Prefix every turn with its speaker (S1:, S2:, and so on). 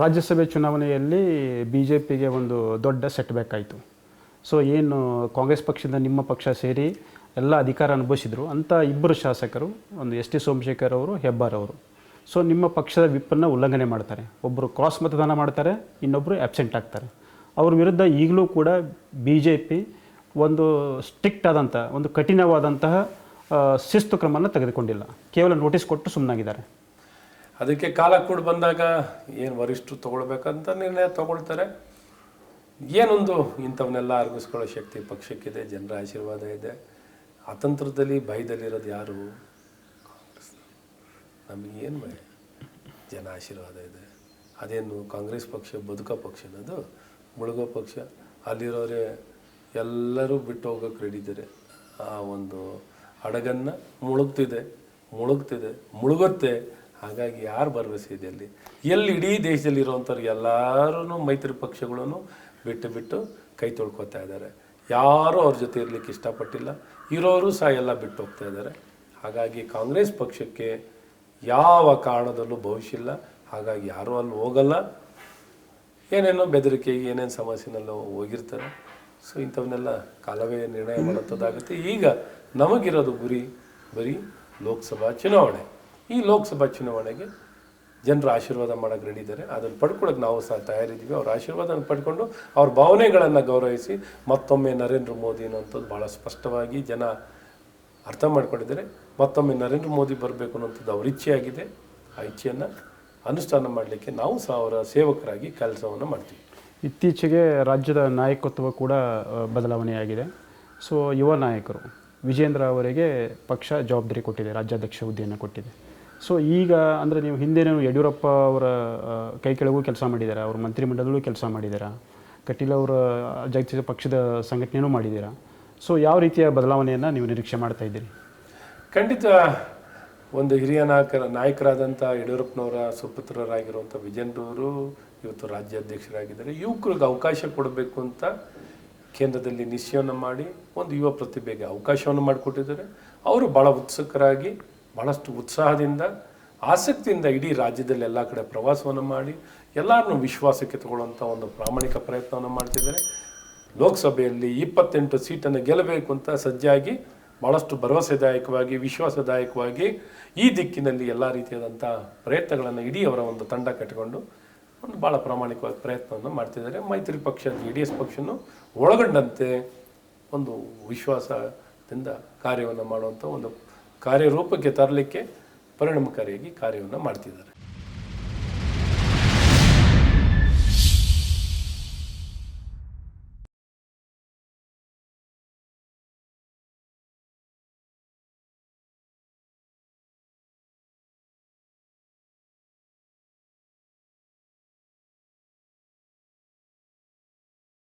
S1: ರಾಜ್ಯಸಭೆ ಚುನಾವಣೆಯಲ್ಲಿ B J ಪಿಗೆ ಒಂದು ದೊಡ್ಡ ಸೆಟ್ಬ್ಯಾಕ್ ಆಯಿತು. ಸೊ ಏನು ಕಾಂಗ್ರೆಸ್ ಪಕ್ಷದಿಂದ ನಿಮ್ಮ ಪಕ್ಷ ಸೇರಿ ಎಲ್ಲ ಅಧಿಕಾರ ಅನುಭವಿಸಿದರು ಅಂಥ ಇಬ್ಬರು ಶಾಸಕರು, ಒಂದು ಎಸ್ ಟಿ ಸೋಮಶೇಖರ್ ಅವರು, ಹೆಬ್ಬಾರ್ ಅವರು. ಸೊ ನಿಮ್ಮ ಪಕ್ಷದ ವಿಪ್ಪನ್ನು ಉಲ್ಲಂಘನೆ ಮಾಡ್ತಾರೆ. ಒಬ್ಬರು ಕ್ರಾಸ್ ಮತದಾನ ಮಾಡ್ತಾರೆ ಇನ್ನೊಬ್ಬರು ಆ್ಯಬ್ಸೆಂಟ್ ಆಗ್ತಾರೆ. ಅವ್ರ ವಿರುದ್ಧ ಈಗಲೂ ಕೂಡ ಬಿ ಜೆ ಪಿ ಒಂದು ಸ್ಟ್ರಿಕ್ಟ್ ಆದಂಥ ಒಂದು ಕಠಿಣವಾದಂತಹ ಶಿಸ್ತು ಕ್ರಮವನ್ನು ತೆಗೆದುಕೊಂಡಿಲ್ಲ. ಕೇವಲ ನೋಟಿಸ್ ಕೊಟ್ಟು ಸುಮ್ಮನಾಗಿದ್ದಾರೆ
S2: ಅದಕ್ಕೆ ಕಾಲ ಕೂಡ ಬಂದಾಗ ಏನು ವರಿಷ್ಠರು ತೊಗೊಳ್ಬೇಕಂತ ನಿರ್ಣಯ ತೊಗೊಳ್ತಾರೆ. ಏನೊಂದು ಇಂಥವನ್ನೆಲ್ಲ ಅರ್ಗಿಸ್ಕೊಳ್ಳೋ ಶಕ್ತಿ ಪಕ್ಷಕ್ಕಿದೆ, ಜನರ ಆಶೀರ್ವಾದ ಇದೆ. ಅತಂತ್ರದಲ್ಲಿ ಭಯದಲ್ಲಿರೋದು ಯಾರು? ಕಾಂಗ್ರೆಸ್ ನಮಗೇನು ಭಯ? ಜನ ಆಶೀರ್ವಾದ ಇದೆ. ಅದೇನು ಕಾಂಗ್ರೆಸ್ ಪಕ್ಷ, ಬದುಕೋ ಪಕ್ಷ ಅನ್ನೋದು ಮುಳುಗೋ ಪಕ್ಷ? ಅಲ್ಲಿರೋರೆ ಎಲ್ಲರೂ ಬಿಟ್ಟು ಹೋಗೋಕೆ ರೆಡಿ ಇದ್ದಾರೆ ಆ ಒಂದು ಹಡಗನ್ನು ಮುಳುಗ್ತಿದೆ ಮುಳುಗ್ತಿದೆ, ಮುಳುಗುತ್ತೆ. ಹಾಗಾಗಿ ಯಾರು ಭರವಸೆ ಇದೆ ಅಲ್ಲಿ? ಎಲ್ಲಿ ಇಡೀ ದೇಶದಲ್ಲಿ ಇರುವಂಥವ್ರು ಎಲ್ಲರೂ ಮೈತ್ರಿ ಪಕ್ಷಗಳನ್ನು ಬಿಟ್ಟು ಬಿಟ್ಟು ಕೈ ತೊಳ್ಕೊತಾ ಇದ್ದಾರೆ. ಯಾರೂ ಅವ್ರ ಜೊತೆ ಇರಲಿಕ್ಕೆ ಇಷ್ಟಪಟ್ಟಿಲ್ಲ. ಇರೋರು ಸಹ ಎಲ್ಲ ಬಿಟ್ಟು ಹೋಗ್ತಾ ಇದ್ದಾರೆ. ಹಾಗಾಗಿ ಕಾಂಗ್ರೆಸ್ ಪಕ್ಷಕ್ಕೆ ಯಾವ ಕಾರಣದಲ್ಲೂ ಭವಿಷ್ಯ ಇಲ್ಲ ಹಾಗಾಗಿ ಯಾರೂ ಅಲ್ಲಿ ಹೋಗಲ್ಲ. ಏನೇನೋ ಬೆದರಿಕೆ ಏನೇನು ಸಮಸ್ಯೆನೆಲ್ಲ ಹೋಗಿರ್ತಾರೆ. ಸೊ ಇಂಥವನ್ನೆಲ್ಲ ಕಾಲವೇ ನಿರ್ಣಯ ಮಾಡುತ್ತದಾಗುತ್ತೆ ಈಗ ನಮಗಿರೋದು ಗುರಿ ಬರೀ ಲೋಕಸಭಾ ಚುನಾವಣೆ. ಈ ಲೋಕಸಭಾ ಚುನಾವಣೆಗೆ ಜನರು ಆಶೀರ್ವಾದ ಮಾಡೋಕೆ ರೆಡಿ ಇದ್ದಾರೆ. ಅದನ್ನು ಪಡ್ಕೊಳ್ಳೋಕೆ ನಾವು ಸಹ ತಯಾರಿದ್ದೀವಿ. ಅವ್ರ ಆಶೀರ್ವಾದನ ಪಡ್ಕೊಂಡು ಅವ್ರ ಭಾವನೆಗಳನ್ನು ಗೌರವಿಸಿ ಮತ್ತೊಮ್ಮೆ ನರೇಂದ್ರ ಮೋದಿ ಅನ್ನೋಂಥದ್ದು ಭಾಳ ಸ್ಪಷ್ಟವಾಗಿ ಜನ ಅರ್ಥ ಮಾಡ್ಕೊಂಡಿದ್ದಾರೆ. ಮತ್ತೊಮ್ಮೆ ನರೇಂದ್ರ ಮೋದಿ ಬರಬೇಕು ಅನ್ನೋಂಥದ್ದು ಅವ್ರ ಇಚ್ಛೆಯಾಗಿದೆ. ಆ ಇಚ್ಛೆಯನ್ನು ಅನುಷ್ಠಾನ ಮಾಡಲಿಕ್ಕೆ ನಾವು ಸಹ ಅವರ ಸೇವಕರಾಗಿ ಕೆಲಸವನ್ನು ಮಾಡ್ತೀವಿ.
S1: ಇತ್ತೀಚೆಗೆ ರಾಜ್ಯದ ನಾಯಕತ್ವ ಕೂಡ ಬದಲಾವಣೆಯಾಗಿದೆ. ಸೊ, ಯುವ ನಾಯಕರು ವಿಜೇಂದ್ರ ಅವರಿಗೆ ಪಕ್ಷ ಜವಾಬ್ದಾರಿ ಕೊಟ್ಟಿದೆ, ರಾಜ್ಯಾಧ್ಯಕ್ಷ ಹುದ್ದೆಯನ್ನು ಕೊಟ್ಟಿದೆ. ಸೊ ಈಗ ಅಂದರೆ ನೀವು ಹಿಂದೆ ನೀವು ಯಡಿಯೂರಪ್ಪ ಅವರ ಕೈ ಕೆಳಗೂ ಕೆಲಸ ಮಾಡಿದ್ದೀರಾ? ಅವ್ರ ಮಂತ್ರಿಮಂಡಲದಲ್ಲೂ ಕೆಲಸ ಮಾಡಿದ್ದೀರಾ? ಕಟೀಲ್ ಅವರ ಜಾಗತಿಕ ಪಕ್ಷದ ಸಂಘಟನೆಯೂ ಮಾಡಿದ್ದೀರಾ? ಸೊ ಯಾವ ರೀತಿಯ ಬದಲಾವಣೆಯನ್ನು ನೀವು ನಿರೀಕ್ಷೆ ಮಾಡ್ತಾ ಇದ್ದೀರಿ?
S2: ಖಂಡಿತ, ಒಂದು ಹಿರಿಯ ನಾಯಕರ, ನಾಯಕರಾದಂಥ ಯಡಿಯೂರಪ್ಪನವರ ಸುಪುತ್ರರಾಗಿರುವಂಥ ವಿಜಯನ್ರವರು ಇವತ್ತು ರಾಜ್ಯಾಧ್ಯಕ್ಷರಾಗಿದ್ದಾರೆ. ಯುವಕರಿಗೆ ಅವಕಾಶ ಕೊಡಬೇಕು ಅಂತ ಕೇಂದ್ರದಲ್ಲಿ ನಿಶ್ಚಯವನ್ನು ಮಾಡಿ, ಒಂದು ಯುವ ಪ್ರತಿಭೆಗೆ ಅವಕಾಶವನ್ನು ಮಾಡಿಕೊಟ್ಟಿದ್ದಾರೆ. ಅವರು ಭಾಳ ಉತ್ಸುಕರಾಗಿ ಭಾಳಷ್ಟು ಉತ್ಸಾಹದಿಂದ, ಆಸಕ್ತಿಯಿಂದ ಇಡೀ ರಾಜ್ಯದಲ್ಲಿ ಎಲ್ಲ ಕಡೆ ಪ್ರವಾಸವನ್ನು ಮಾಡಿ ಎಲ್ಲರನ್ನೂ ವಿಶ್ವಾಸಕ್ಕೆ ತಗೊಳ್ಳುವಂಥ ಒಂದು ಪ್ರಾಮಾಣಿಕ ಪ್ರಯತ್ನವನ್ನು ಮಾಡ್ತಿದ್ದಾರೆ. ಲೋಕಸಭೆಯಲ್ಲಿ ಇಪ್ಪತ್ತೆಂಟು ಸೀಟನ್ನು ಗೆಲ್ಲಬೇಕು ಅಂತ ಸಜ್ಜಾಗಿ ಭಾಳಷ್ಟು ಭರವಸೆದಾಯಕವಾಗಿ, ವಿಶ್ವಾಸದಾಯಕವಾಗಿ ಈ ದಿಕ್ಕಿನಲ್ಲಿ ಎಲ್ಲ ರೀತಿಯಾದಂಥ ಪ್ರಯತ್ನಗಳನ್ನು ಇಡೀ ಅವರ ಒಂದು ತಂಡ ಕಟ್ಟಿಕೊಂಡು ಒಂದು ಭಾಳ ಪ್ರಾಮಾಣಿಕವಾಗಿ ಪ್ರಯತ್ನವನ್ನು ಮಾಡ್ತಿದ್ದಾರೆ. ಮೈತ್ರಿ ಪಕ್ಷ, ಜಿ ಡಿ ಎಸ್ ಪಕ್ಷನು ಒಳಗೊಂಡಂತೆ ಒಂದು ವಿಶ್ವಾಸದಿಂದ ಕಾರ್ಯವನ್ನು ಮಾಡುವಂಥ ಒಂದು ಕಾರ್ಯರೂಪಕ್ಕೆ ತರಲಿಕ್ಕೆ ಪರಿಣಾಮಕಾರಿಯಾಗಿ ಕಾರ್ಯವನ್ನು ಮಾಡ್ತಿದ್ದಾರೆ.